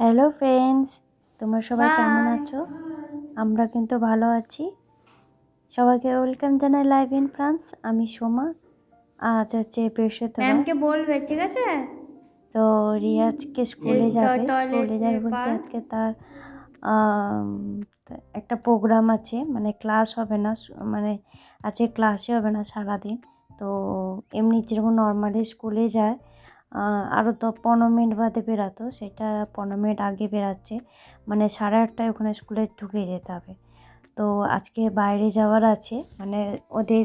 Hello friends তোমরা সবাই কেমন আছো? আমরা কিন্তু ভালো আছি। সবাইকে ওয়েলকাম জানাই লাইভ ইন ফ্রান্স। আমি সোমা আজ হচ্ছে বৃহস্পতিবার। ম্যামকে বলবে ঠিক আছে? তো রিয়া আজকে স্কুলে যাবে। স্কুলে যাবে বলতে আজকে তার একটা প্রোগ্রাম আছে। মানে ক্লাস হবে না মানে আজকে ক্লাসই হবে না সারাদিন। তো এমনি যেরকম নর্মালি স্কুলে যায় আরও তো পনেরো মিনিট বাদে বেরাতো, সেটা পনেরো মিনিট আগে বেরাচ্ছে। মানে সাড়ে আটটায় ওখানে স্কুলে ঢুকে যেতে হবে। তো আজকে বাইরে যাওয়ার আছে মানে ওদের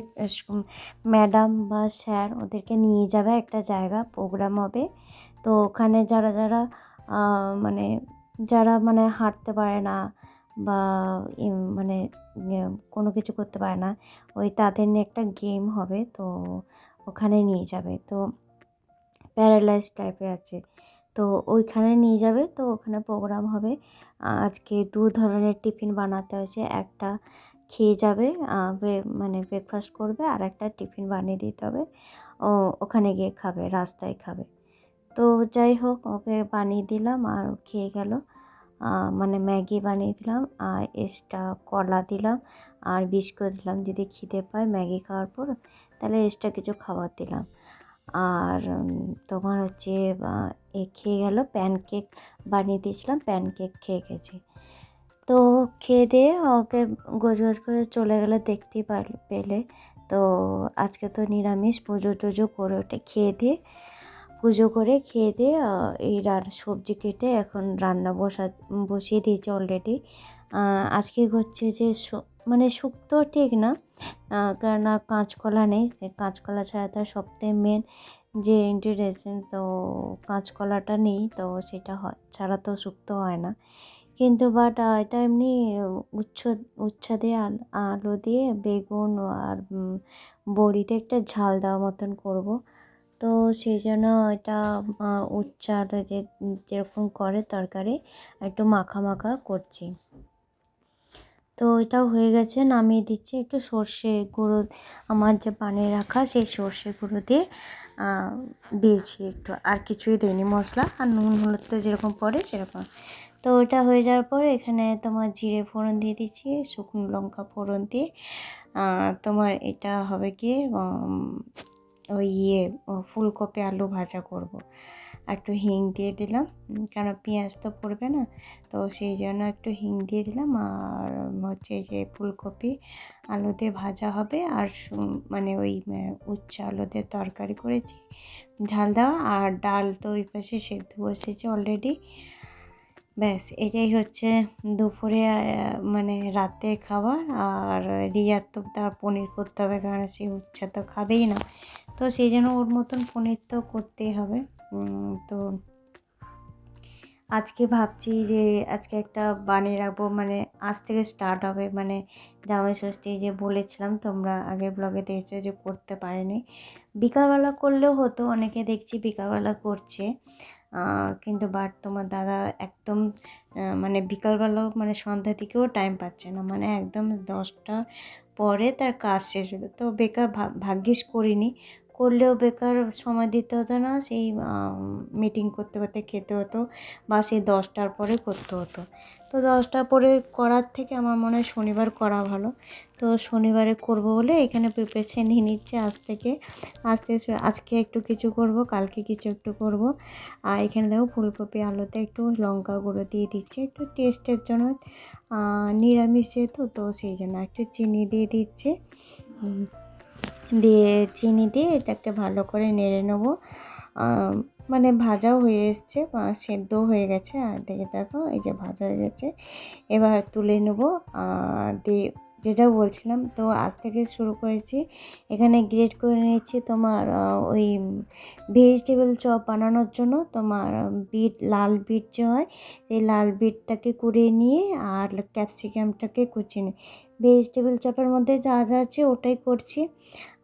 ম্যাডাম বা স্যার ওদেরকে নিয়ে যাবে একটা জায়গা, প্রোগ্রাম হবে। তো ওখানে যারা যারা মানে যারা মানে হাঁটতে পারে না বা মানে ইয়ে কোনো কিছু করতে পারে না, ওই তাদের নিয়ে একটা গেম হবে, তো ওখানে নিয়ে যাবে। তো প্যারালাইজ টাইপের আছে। তো ওইখানে নিয়ে যাবে, তো ওখানে প্রোগ্রাম হবে। আজকে দু ধরনের টিফিন বানাতে হয়েছে। একটা খেয়ে যাবে মানে ব্রেকফাস্ট করবে, আর একটা টিফিন বানিয়ে দিতে হবে। ও, ওখানে গিয়ে খাবে, রাস্তায় খাবে। তো যাই হোক, ওকে বানিয়ে দিলাম, আর খেয়ে গেল। মানে ম্যাগি বানিয়ে দিলাম, আর এক্সট্রা কলা দিলাম, আর বিস্কুট দিলাম। যদি খিদে পায় ম্যাগি খাওয়ার পর, তাহলে এক্সট্রা কিছু খাবার দিলাম। আর তোমার হচ্ছে এ খেয়ে গেল প্যানকেক বানিয়ে দিয়েছিলাম প্যানকেক খেয়ে গেছে। তো খেয়ে দিয়ে ওকে গোছ করে চলে গেলে দেখতেই পেলে। তো আজকে তো নিরামিষ, পুজো টুজো করে ওঠে, খেয়ে দিয়ে, পুজো করে খেয়ে দিয়ে এই সবজি কেটে এখন রান্না বসা, বসিয়ে দিয়েছে অলরেডি আজকে হচ্ছে যে মানে শুক্তো ঠিক না। কেননা কাঁচকলা নেই কাঁচকলা ছাড়া তার সবথেকে মেন যে ইনগ্রিডিয়েন্ট তো কাঁচকলাটা নেই, তো সেটা হয়, ছাড়া তো শুক্তো হয় না। কিন্তু বাট এটা এমনি উচ্ছ উচ্ছা দিয়ে আল- দিয়ে বেগুন আর বড়িতে একটা ঝাল দেওয়া মতন করব। তো সেই জন্য এটা উচ্ছা যে, যেরকম করে তরকারি, একটু মাখা মাখা করছি। তো এটাও হয়ে গেছে, নামিয়ে দিচ্ছি একটু সর্ষে গুঁড়ো, আমার যে বানিয়ে রাখা সেই সর্ষে গুঁড়ো দিয়ে দিয়েছি একটু। আর কিছুই দিইনি, মশলা আর নুন, হলুদ তো যেরকম পড়ে সেরকম। তো ওটা হয়ে যাওয়ার পর এখানে তোমার জিরে ফোড়ন দিয়ে দিচ্ছি, শুকনো লঙ্কা ফোড়ন দিয়ে। তোমার এটা হবে কি ওই ইয়ে ফুলকপি আলু ভাজা করব। একটু হিং দিয়ে দিলাম। কেন পেঁয়াজ তো পড়বে না? তো সেই জন্য একটু হিং দিয়ে দিলাম। আর হচ্ছে যে ফুলকপি আলু দিয়ে ভাজা হবে। আর মানে ওই উচ্চে আলু দিয়ে তরকারি করেছি। ঝাল দেওয়া আর ডাল তো ওই পাশে সেদ্ধ বসেছে অলরেডি ব্যাস, এটাই হচ্ছে দুপুরে মানে রাতের খাবার। আর রিয়ার তো তার পনির করতে হবে কারণ সে উচ্ছা তো খাবেই না। তো সেই জন্য ওর মতন পনির তো করতেই হবে। তো আজকে ভাবছি যে আজকে একটা বানিয়ে রাখব। মানে আজ থেকে স্টার্ট হবে। মানে জামাই ষষ্ঠী যে বলেছিলাম, তোমরা আগের ব্লগে দেখছ যে করতে পারেনি। বিকালবেলা করলেও হতো, অনেকে দেখছি বিকালবেলা করছে। কিন্তু বাট তোমার দাদা একদম মানে বিকালবেলাও মানে সন্ধ্যা থেকেও টাইম পাচ্ছে না। মানে একদম দশটা পরে তার কাজ শেষ হলো। তো বেকার ভাগ্যিস করিনি। করলেও বেকার সময় দিতে হতো না, সেই মিটিং করতে করতে খেতে হতো বা সেই দশটার পরে করতে হতো। তো দশটার পরে করার থেকে আমার মনে হয় শনিবার করা ভালো। তো শনিবারে করব বলে এখানে প্রিপারেশন নিয়ে নিচ্ছে আজ থেকে। আজ থেকে আজকে একটু কিছু করব, কালকে কিছু একটু করব। আর এখানে দেখো ফুলকপি, আলুতে একটু লঙ্কা গুঁড়ো দিয়ে দিচ্ছে, একটু টেস্টের জন্য নিরামিষ যেহেতু, তো সেই জন্য একটু চিনি দিয়ে দিচ্ছে। দিয়ে চিনি দিয়ে এটাকে ভালো করে নেড়ে নেব। মানে ভাজাও হয়ে এসছে সেদ্ধ হয়ে গেছে। আর দেখে দেখো, এই যে ভাজা হয়ে গেছে। এবার তুলে নেব। দিয়ে যেটা বলছিলাম, তো আজ থেকে শুরু করেছি। এখানে গ্রেট করে নিয়েছি তোমার ওই ভেজিটেবল চপ বানানোর জন্য। তোমার বিট, লাল বিট যে হয়, এই লাল বিটটাকে কুড়িয়ে নিয়ে আর ক্যাপসিকামটাকে কুচিয়ে নিয়ে। ভেজিটেবল চপের মধ্যে যা যা আছে ওটাই করছি।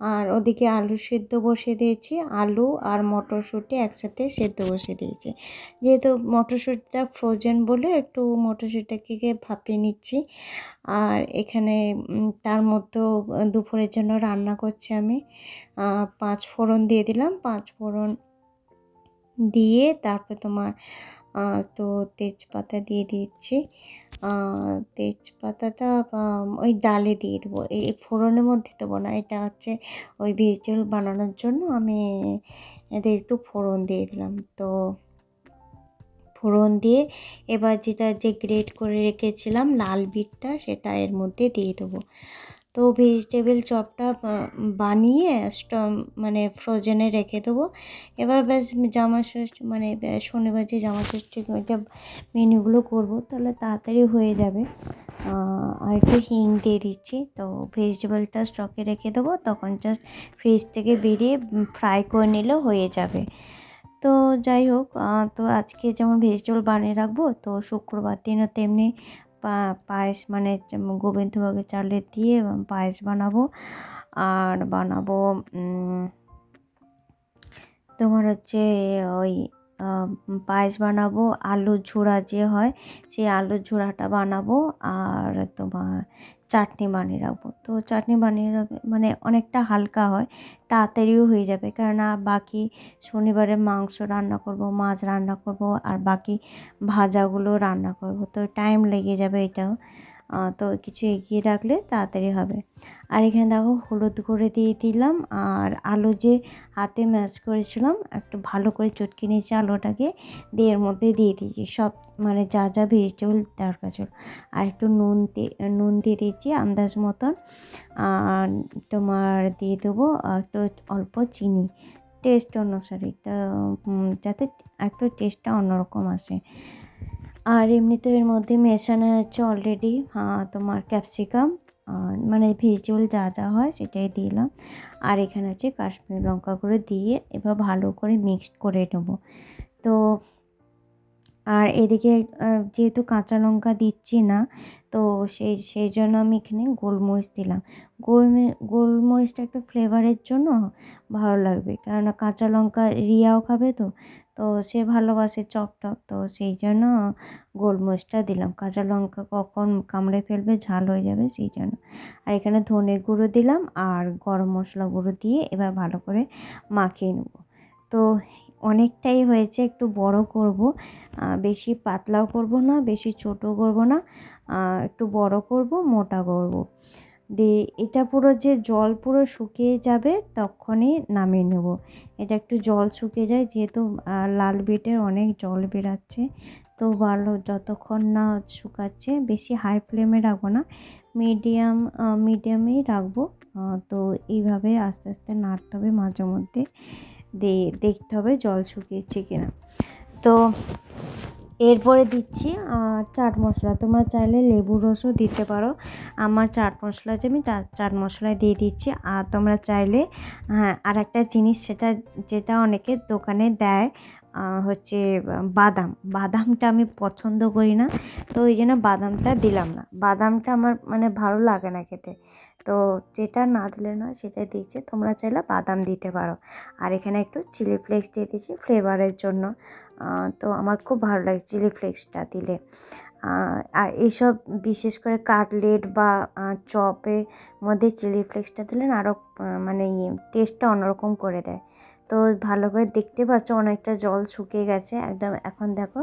আর ওদিকে আলু সেদ্ধ বসিয়ে দিয়েছি। আলু আর মটরশুঁটি একসাথে সেদ্ধ বসিয়ে দিয়েছি। যেহেতু মটরশুঁটিটা ফ্রোজেন বলে একটু মটরশুঁটিটাকে ভাপিয়ে নিচ্ছি। আর এখানে তার মধ্যেও দুপুরের জন্য রান্না করছি আমি। পাঁচ ফোড়ন দিয়ে দিলাম। পাঁচ ফোড়ন দিয়ে তারপর তোমার একটু তেজপাতা দিয়ে দিচ্ছি। তেজপাতাটা ওই ডালে দিয়ে দেবো। এই ফোড়নের মধ্যে দেবো না, এটা হচ্ছে ওই ভেজিটেবল বানানোর জন্য আমি এদের একটু ফোড়ন দিয়ে দিলাম। তো ফোড়ন দিয়ে এবার যেটা যে গ্রেট করে রেখেছিলাম লাল বিটটা, সেটা এর মধ্যে দিয়ে দেবো। তো ভেজিটেবল চপটা বানিয়ে মানে ফ্রোজেনে রেখে দেবো। এবার ব্যাস জামা ষষ্ঠী মানে শনিবার যে জামা ষষ্ঠী যে মেনুগুলো করব, তাহলে তাড়াতাড়ি হয়ে যাবে। আর একটু হিং দিয়ে দিচ্ছি, তো ভেজিটেবলটা স্টকে রেখে দেবো, তখন জাস্ট ফ্রিজ থেকে বেরিয়ে ফ্রাই করে নিলেও হয়ে যাবে। তো যাই হোক তো আজকে যেমন ভেজিটেবল বানিয়ে রাখব, তো শুক্রবার দিনও তেমনি পায়েস মানে গোবিন্দভোগের চালের দিয়ে পায়েস বানাবো। আর বানাবো তোমার হচ্ছে ওই পায়েস বানাবো, আলুর ঝোড়া যে হয়, সেই আলুর ঝোড়াটা বানাবো। আর তোমার চাটনি বানিয়ে রাখব। তো চাটনি বানিয়ে রাখ মানে অনেকটা হালকা হয়, তাড়াতাড়িও হয়ে যাবে। কেননা বাকি শনিবারে মাংস রান্না করব, মাছ রান্না করব, আর বাকি ভাজাগুলো রান্না করব। তো টাইম লেগে যাবে এটাও। তো কিছু এগিয়ে রাখলে তাড়াতাড়ি হবে। আর এখানে দেখো হলুদ করে দিয়ে দিলাম। আর আলু যে হাতে ম্যাশ করেছিলাম, একটু ভালো করে চটকে নিয়েছি আলুটাকে, দিয়ে এর মধ্যে দিয়ে দিয়েছি। সব মানে যা যা ভেজিটেবল দরকার ছিল। আর একটু নুন দিয়ে নুন দিয়ে দিয়েছি আন্দাজ মতন। আর তোমার দিয়ে দেবো একটু অল্প চিনি। টেস্ট অনুসারে, তা যাতে একটু টেস্টটা অন্যরকম আসে। আর এমনিতে এর মধ্যে মেশানো হচ্ছে অলরেডি তোমার ক্যাপসিকাম মানে ভেজিটেবল যা যা হয় সেটাই দিলাম। আর এখানে হচ্ছে কাশ্মীর লঙ্কা করে দিয়ে এবার ভালো করে মিক্সড করে নেব। তো আর এদিকে যেহেতু কাঁচা লঙ্কা দিচ্ছি না, তো সেই সেই জন্য আমি এখানে গোলমরিচ দিলাম। গোলমে, গোলমরিচটা একটু ফ্লেভারের জন্য ভালো লাগবে, কেননা কাঁচা লঙ্কা রিয়াও খাবে তো তো সে ভালোবাসে চপ টপ, তো সেই জন্য গোলমরিচটা দিলাম। কাঁচা লঙ্কা কখন কামড়ে ফেলবে, ঝাল হয়ে যাবে সেই জন্য। আর এখানে ধনে গুঁড়ো দিলাম, আর গরম মশলা গুঁড়ো দিয়ে এবার ভালো করে মাখিয়ে নেব। তো অনেকটাই হয়েছে, একটু বড় করব। বেশি পাতলাও করব না, বেশি ছোটো করব না একটু বড় করব, মোটা করব। দিয়ে এটা পুরো যে জল পুরো শুকিয়ে যাবে তখনই নামিয়ে নেব। এটা একটু জল শুকিয়ে যায়, যেহেতু লাল বিটের অনেক জল বেরাচ্ছে, তো ভালো যতক্ষণ না শুকাচ্ছে, বেশি হাই ফ্লেমে রাখব না মিডিয়াম মিডিয়ামেই রাখব। তো এইভাবে আস্তে আস্তে নাড়তে হবে মাঝে মধ্যে দেখতে হবে জল শুকিয়েছে কিনা তো এরপরে দিচ্ছি চাট মশলা। তোমরা চাইলে লেবুর রসও দিতে পারো। আমার চাট মশলা যে আমি চাট মশলা দিয়ে দিচ্ছি। আর তোমরা চাইলে হ্যাঁ আর একটা জিনিস সেটা, যেটা অনেকে দোকানে দেয় হচ্ছে বাদাম। বাদামটা আমি পছন্দ করি না, তো ওই জন্য বাদামটা দিলাম না। বাদামটা আমার মানে ভালো লাগে না খেতে। তো যেটা না দিলে না সেটা দিয়েছে। তোমরা চাইলে বাদাম দিতে পারো। আর এখানে একটু চিলি ফ্লেক্স দিয়ে দিয়েছি ফ্লেভারের জন্য। তো আমার খুব ভালো লাগে চিলি ফ্লেক্সটা দিলে। আর এইসব বিশেষ করে কাটলেট বা চপের মধ্যে চিলি ফ্লেক্সটা দিলে আরও মানে ইয়ে টেস্টটা অন্যরকম করে দেয়। তো ভালো করে দেখতে পাচ্ছ অনেকটা জল শুকিয়ে গেছে। একদম এখন দেখো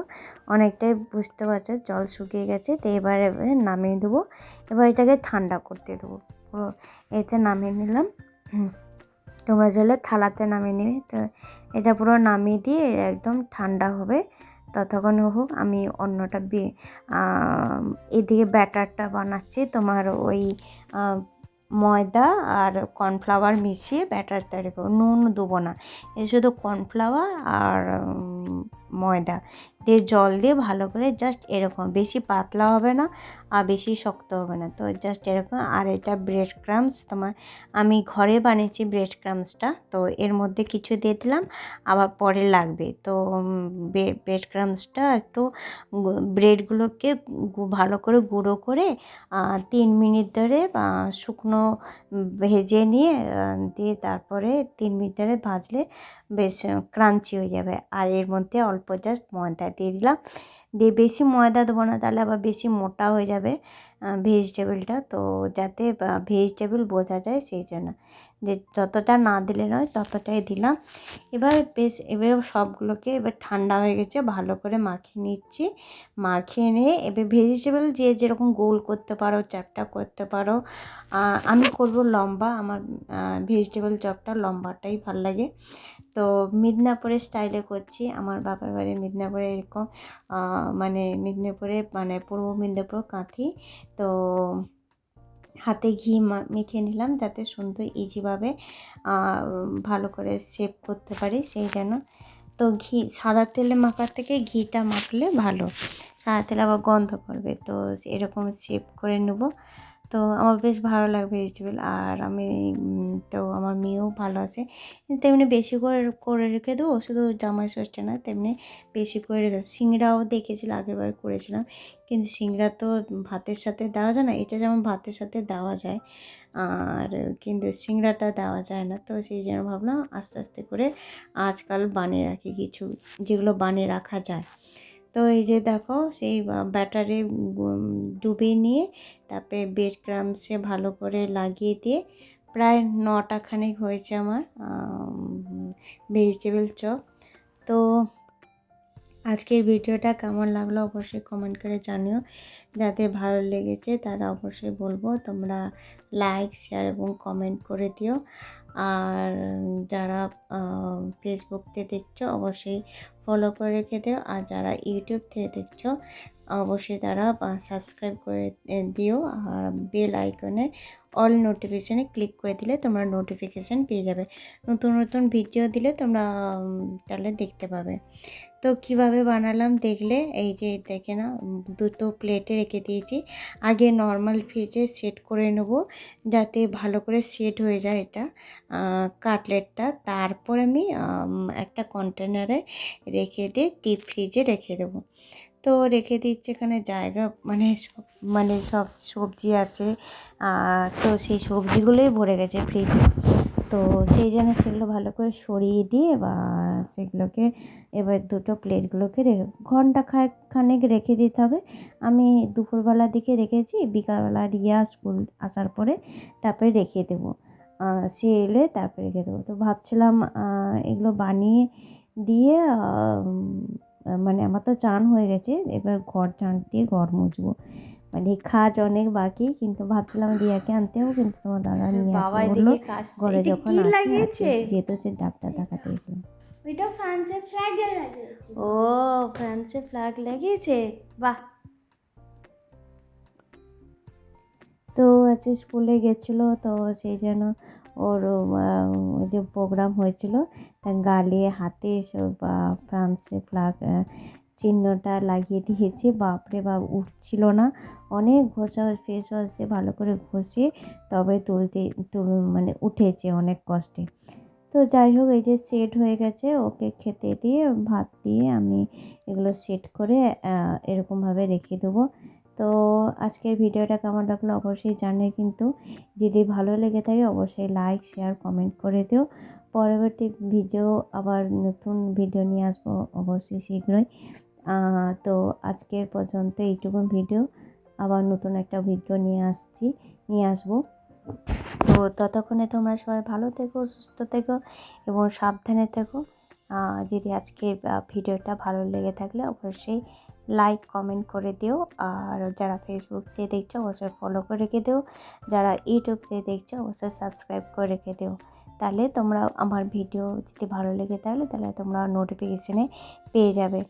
অনেকটাই বুঝতে পারছ জল শুকিয়ে গেছে। তো এবারে নামিয়ে দেবো। এবার এটাকে ঠান্ডা করতে দেবো। পুরো এতে নামিয়ে নিলাম। তোমরা চাইলে থালাতে নামিয়ে নেবে। তো এটা পুরো নামিয়ে দিয়ে একদম ঠান্ডা হবে। ততক্ষণ হোক আমি অন্যটা এদিকে ব্যাটারটা বানাচ্ছি। তোমার ওই ময়দা আর কর্নফ্লাওয়ার মিশিয়ে ব্যাটার তৈরি করব। নুন দেবো না। এ শুধু কর্নফ্লাওয়ার আর ময়দা দিয়ে জল দিয়ে ভালো করে জাস্ট এরকম, বেশি পাতলা হবে না আর বেশি শক্ত হবে না। তো জাস্ট এরকম, আর এটা ব্রেড ক্রামস তোমার আমি ঘরে বানিয়েছি ব্রেড ক্রামসটা তো এর মধ্যে কিছু দিয়ে দিলাম, আবার পরে লাগবে। তো ব্রেড ক্রামসটা একটু ব্রেডগুলোকে ভালো করে গুঁড়ো করে তিন মিনিট ধরে শুকনো ভেজে নিয়ে দিয়ে তারপরে তিন মিনিট ধরে ভাজলে বেশ ক্রাঞ্চি হয়ে যাবে। আর এর মধ্যে অল্প জাস্ট ময়দা দিয়ে দিলাম। দিয়ে বেশি ময়দা দেবো না, তাহলে আবার বেশি মোটা হয়ে যাবে ভেজিটেবলটা তো যাতে ভেজিটেবল বোঝা যায় সেই জন্য। যে যতটা না দিলে নয়, ততটাই দিলাম। এবার বেশ, এবার সবগুলোকে এবার ঠান্ডা হয়ে গেছে, ভালো করে মাখিয়ে নিচ্ছি। মাখিয়ে নিয়ে এবার ভেজিটেবল যে যেরকম গোল করতে পারো, চ্যাপটা করতে পারো আমি করব লম্বা। আমার ভেজিটেবল চপটা লম্বাটাই ভালো লাগে। তো মিদনাপুরের স্টাইলে করছি। আমার বাবার বাড়ি মিদনাপুরে এরকম মানে মিদনাপুরে মানে পূর্ব মেদিনীপুর কাঁথি। তো হাতে ঘি মেখে নিলাম যাতে সুন্দর ইজিভাবে ভালো করে শেপ করতে পারি সেই যেন তো ঘি, সাদা তেলে মাখার থেকে ঘিটা মাখলে ভালো। সাদা তেলে আবার গন্ধ করবে, তো এরকম শেপ করে নেব। তো আমার বেশ ভালো লাগবে ভেজিটেবল আর আমি তো আমার মেয়েও ভালো আছে। তেমনি বেশি করে করে রেখে দেবো, শুধু জামাই ষষ্ঠী না, তেমনি বেশি করে রেখে সিংড়াও দেখেছিল আগেরবার করেছিলাম। কিন্তু সিংড়া তো ভাতের সাথে দেওয়া যায় না, এটা যেমন ভাতের সাথে দেওয়া যায়, আর কিন্তু সিংড়াটা দেওয়া যায় না। তো সেই জন্য ভাবলাম আস্তে আস্তে করে আজকাল বানিয়ে রাখি কিছু, যেগুলো বানিয়ে রাখা যায়। তো এই যে দেখো সেই ব্যাটারে ডুবিয়ে নিয়ে তারপরে বেড ক্রামসে ভালো করে লাগিয়ে দিয়ে প্রায় নটা খানেক হয়েছে আমার ভেজিটেবল চপ। তো আজকের ভিডিওটা কেমন লাগল অবশ্যই কমেন্ট করে জানিও। যাদের ভালো লেগেছে তারা অবশ্যই বলব তোমরা লাইক, শেয়ার এবং কমেন্ট করে দিও। আর যারা ফেসবুকতে দেখছ অবশ্যই ফলো করে রেখে দিও। আর যারা ইউটিউব থেকে দেখছ, অবশ্যই তারা সাবস্ক্রাইব করে দিও। আর বেল আইকনে অল নোটিফিকেশানে ক্লিক করে দিলে তোমরা নোটিফিকেশান পেয়ে যাবে। নতুন নতুন ভিডিও দিলে তোমরা তাহলে দেখতে পাবে। তো কীভাবে বানালাম দেখলে? এই যে দেখে না দুটো প্লেটে রেখে দিয়েছি। আগে নর্মাল ফ্রিজে সেট করে নেব যাতে ভালো করে সেট হয়ে যায় এটা কাটলেটটা তারপর আমি একটা কন্টেনারে রেখে দিয়ে ডিপ ফ্রিজে রেখে দেবো। তো রেখে দিচ্ছি এখানে জায়গা মানে সব মানে সব সবজি আছে তো সেই সবজিগুলোই ভরে গেছে ফ্রিজে তো সেই জন্য সেগুলো ভালো করে সরিয়ে দিয়ে বা সেগুলোকে এবার দুটো প্লেটগুলোকে রেখে ঘণ্টা খানেক রেখে দিতে হবে। আমি দুপুরবেলার দিকে রেখেছি বিকালবেলা রিয়া স্কুল আসার পরে তারপরে রেখে দেবো। সে এলে তারপরে রেখে দেবো। তো ভাবছিলাম এগুলো বানিয়ে দিয়ে মানে আমার তো চান হয়ে গেছে এবার ঘর চান দিয়ে ঘর মুছবো। মানে কাজ অনেক বাকি কিন্তু ভাবছিলাম রিয়াকে আনতে হবে কিন্তু তোমার দাদা নিয়ে ঘরে যখন যেহেতু সে ডাবটা দেখাতে এসেছিলাম ওইটা লাগিয়েছি। ও ফ্রান্সে ফ্ল্যাগ লাগিয়েছে? বাহ! তো আছে স্কুলে গেছিল তো সেই জন্য ওর যে প্রোগ্রাম হয়েছিল গালে হাতে সব আহ, ফ্রান্সের ফ্ল্যাগ চিহ্নটা লাগিয়ে দিয়েছে। বাপরে বাপ উঠছিল না। অনেক ঘষা ফেস ওয়াশ দিয়ে ভালো করে ঘষে তবে তুলতে তুল মানে উঠেছে অনেক কষ্টে। তো যাই হোক, এই যে সেট হয়ে গেছে, ওকে খেতে দিয়ে ভাত দিয়ে আমি এগুলো সেট করে এরকমভাবে রেখে দেবো। তো আজকের ভিডিওটা কেমন লাগল অবশ্যই জানে কিন্তু, যদি ভালো লেগে থাকে অবশ্যই লাইক শেয়ার কমেন্ট করে দিও। পরবর্তী ভিডিও আবার নতুন ভিডিও নিয়ে আসব অবশ্যই শীঘ্রই। তো আজকের পর্যন্ত এইটুকু ভিডিও, আবার নতুন একটা ভিডিও নিয়ে আসছি, নিয়ে আসব। তো ততক্ষণে তোমরা সবাই ভালো থেকো, সুস্থ থেকো এবং সাবধানে থেকো। যদি আজকের ভিডিওটা ভালো লেগে থাকলে অবশ্যই লাইক কমেন্ট করে দিও। আর যারা ফেসবুক দিয়ে দেখছ অবশ্যই ফলো করে রেখে দিও। যারা ইউটিউব দিয়ে দেখছ অবশ্যই সাবস্ক্রাইব করে রেখে দিও। তাহলে তোমরা আমার ভিডিও যদি ভালো লেগে থাকলে তাহলে তোমরা নোটিফিকেশানে পেয়ে যাবে।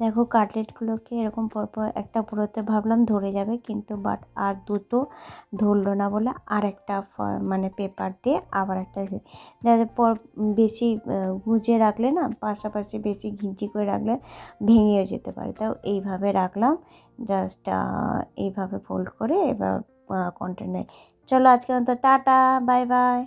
দেখো কাটলেটগুলোকে এরকম পরপর একটা পুরোতে ভাবলাম ধরে যাবে, কিন্তু বাট আর দুটো ধরলো না বলে আর একটা মানে পেপার দিয়ে আবার একটা যাতে পর বেশি গুঁজে রাখলে না পাশাপাশি বেশি ঘিঞ্চি করে রাখলে ভেঙেও যেতে পারে। তাও এইভাবে রাখলাম জাস্ট এইভাবে ফোল্ড করে এবার কন্টেনার চলো আজকে অন্ত টাটা বাই বাই